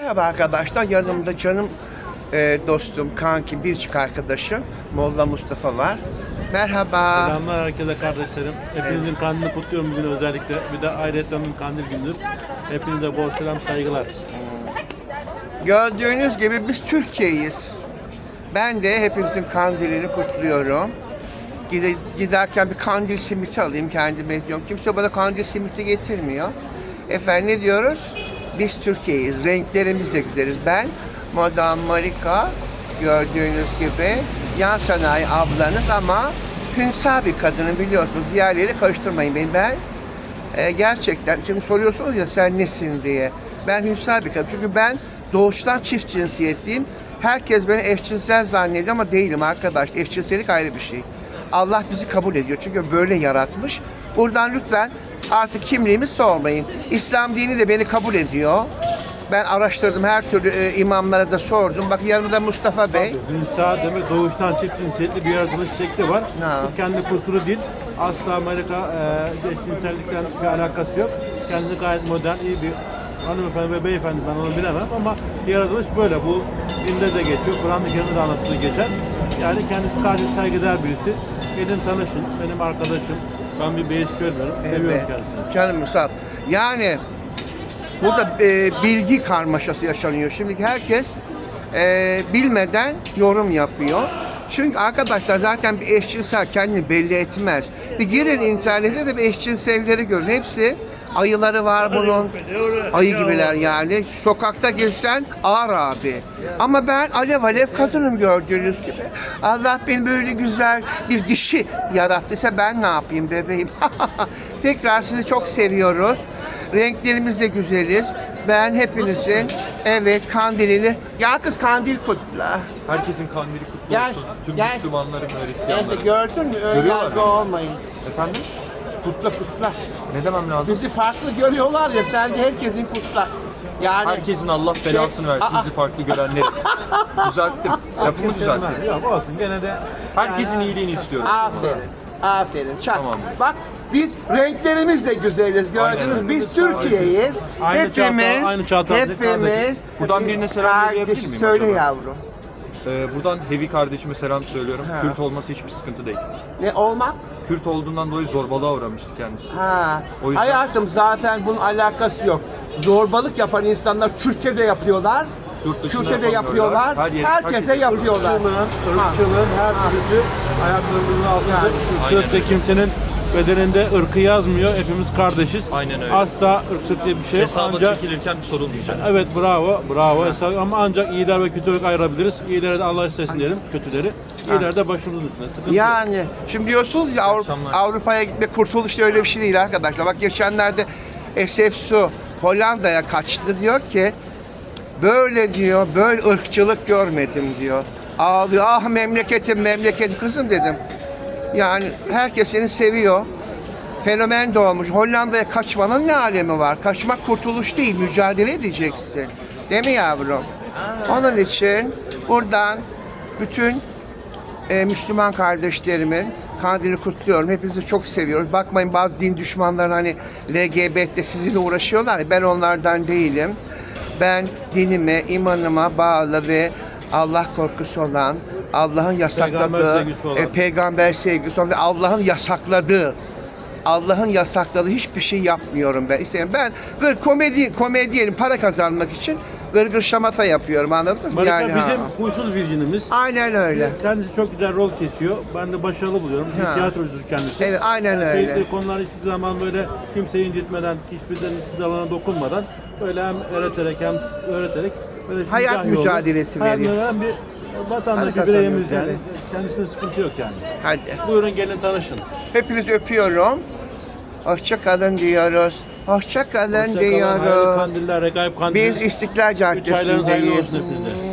Merhaba arkadaşlar, yanımda canım e, dostum, kanki, birçok arkadaşım Molla Mustafa var. Merhaba. Selamlar herkese kardeşlerim. Hepinizin kandilini kutluyorum bugün özellikle. Bir de ahiretlerin kandil gündür. Hepinize bol selam saygılar. Gördüğünüz gibi biz Türkiye'yiz. Ben de hepinizin kandilini kutluyorum. Gide, giderken bir kandil simiti alayım kendime diyorum. Kimse bana kandil simiti getirmiyor. Efendim ne diyoruz? Biz Türkiye'yiz. Renklerimiz de güzeliz. Ben Madame Marika gördüğünüz gibi yan sanayi ablanız ama hünsa bir kadını biliyorsunuz. Diğerleri karıştırmayın beni. Ben e, gerçekten çünkü soruyorsunuz ya sen nesin diye. Ben hünsal bir kadın. Çünkü ben doğuştan çift cinsiyetliyim. Herkes beni eşcinsel zannediyor ama değilim arkadaş. Eşcinsellik ayrı bir şey. Allah bizi kabul ediyor. Çünkü böyle yaratmış. Buradan lütfen artık kimliğimi sormayın. İslam dini de beni kabul ediyor. Ben araştırdım her türlü e, imamlara da sordum. Bak yanımda Mustafa Bey. Hünsa demek doğuştan çift cinsiyetli bir yaratılış şekli var. Ha. Bu kendi kusuru değil. Asla Amerika e, eşcinsellikten bir alakası yok. Kendisi gayet modern, iyi bir hanımefendi ve beyefendi ben onu bilemem ama yaratılış böyle. Bu dinde de geçiyor. Kur'an-ı Kerim'de de anlattığı geçer. Yani kendisi karşı saygıdeğer birisi. Gelin tanışın. Benim arkadaşım. Ben bir beis görmüyorum. Seviyorum kendisini. Canım Mustafa. Yani burada e, bilgi karmaşası yaşanıyor. Şimdi herkes e, bilmeden yorum yapıyor. Çünkü arkadaşlar zaten bir eşcinsel kendini belli etmez. Bir girin internete de bir eşcinselleri görün. Hepsi ayıları var bunun. Ayı gibiler yani. Sokakta girsen ağır abi. Ama ben alev alev kadınım gördüğünüz gibi. Allah beni böyle güzel bir dişi yarattıysa ben ne yapayım bebeğim? Tekrar sizi çok seviyoruz. Renklerimiz de güzeliz. Ben hepinizin evet kandilini ya kız kandil kutla. Herkesin kandili kutlu Gel, olsun. Tüm gel. Müslümanların ve Evet, Hristiyanların. gördün mü? Ön Görüyorlar yargı mı? olmayın. Efendim? Kutla kutla. Ne demem lazım? Bizi farklı görüyorlar ya sen de herkesin kutla. Yani Herkesin Allah belasını Şey- versin Aa. bizi farklı görenleri. düzelttim. Lafımı düzelttim. Yok olsun gene de Herkesin iyiliğini istiyorum. Aferin. Aferin. Çak. Tamam. Bak biz renklerimiz de güzeliz gördünüz. Biz Türkiye'yiz. Aynı hepimiz çağda- aynı çağda- hepimiz Buradan birine selam yollayabilir miyim Söyle acaba? yavrum. Ee, buradan Heavy kardeşime selam söylüyorum. Kürt olması hiçbir sıkıntı değil. Ne olmak? Kürt olduğundan dolayı zorbalığa uğramıştı kendisi. Ha. O yüzden- Hayatım zaten bunun alakası yok. Zorbalık yapan insanlar Türkiye'de yapıyorlar. Yurt yapamıyorlar. yapıyorlar. Her yer- herkese herkese yapıyorlar. ırkçılığın, ırkçılığın her türlüsü ayaklarımızın altında. Aynen Türk'te kimsenin bedeninde ırkı yazmıyor. Hepimiz kardeşiz. Aynen öyle. Asla ırkçılık diye bir şey yok. Hesaba Ancak çekilirken sorulmayacak. Evet bravo, bravo. Esas- Ama ancak iyiler ve kötülük ayırabiliriz. İyilere de Allah istesin diyelim, kötüleri. İyiler de başımızın üstünde. Sıkıntı yok. Yani şimdi diyorsunuz ya Avru- akşamlar. Avrupa'ya gitme kurtuluş da öyle bir şey değil arkadaşlar. Bak geçenlerde SF Su Hollanda'ya kaçtı diyor ki böyle diyor böyle ırkçılık görmedim diyor. Ağlıyor ah memleketim memleketim kızım dedim. Yani herkes seni seviyor. Fenomen doğmuş. Hollanda'ya kaçmanın ne alemi var? Kaçmak kurtuluş değil, mücadele edeceksin. Değil mi yavrum? Onun için buradan bütün e, Müslüman kardeşlerimin kandilini kutluyorum. Hepinizi çok seviyoruz. Bakmayın bazı din düşmanları hani LGBT sizinle uğraşıyorlar. Ben onlardan değilim. Ben dinime, imanıma bağlı ve Allah korkusu olan, Allah'ın yasakladığı, Peygamber sevgisi olan. e, peygamber sevgisi olan ve Allah'ın yasakladığı Allah'ın yasakladığı hiçbir şey yapmıyorum ben. İşte ben gır, komedi komedyenim para kazanmak için gırgır şamata yapıyorum anladın mı? Marika ha. bizim huysuz virjinimiz. Aynen öyle. Kendisi çok güzel rol kesiyor. Ben de başarılı buluyorum. Ha. Bir tiyatrocudur kendisi. Evet, aynen öyle. Sevdiği konular hiçbir zaman böyle kimseyi incitmeden, hiçbir dalına dokunmadan böyle hem öğreterek hem öğreterek böyle Hayat mücadelesi hayat veriyor. Hem bir vatandaş bir bireyimiz yani. evet. Kendisine sıkıntı yok yani. Hadi. Buyurun gelin tanışın. Hepinizi öpüyorum. Hoşça kalın diyoruz. Hoşça kalın Hoşça kalın, hayırlı diyoruz. kandiller, kandili. Biz İstiklal Üç aylarınız hayırlı Caddesi'ndeyiz. olsun hepinize.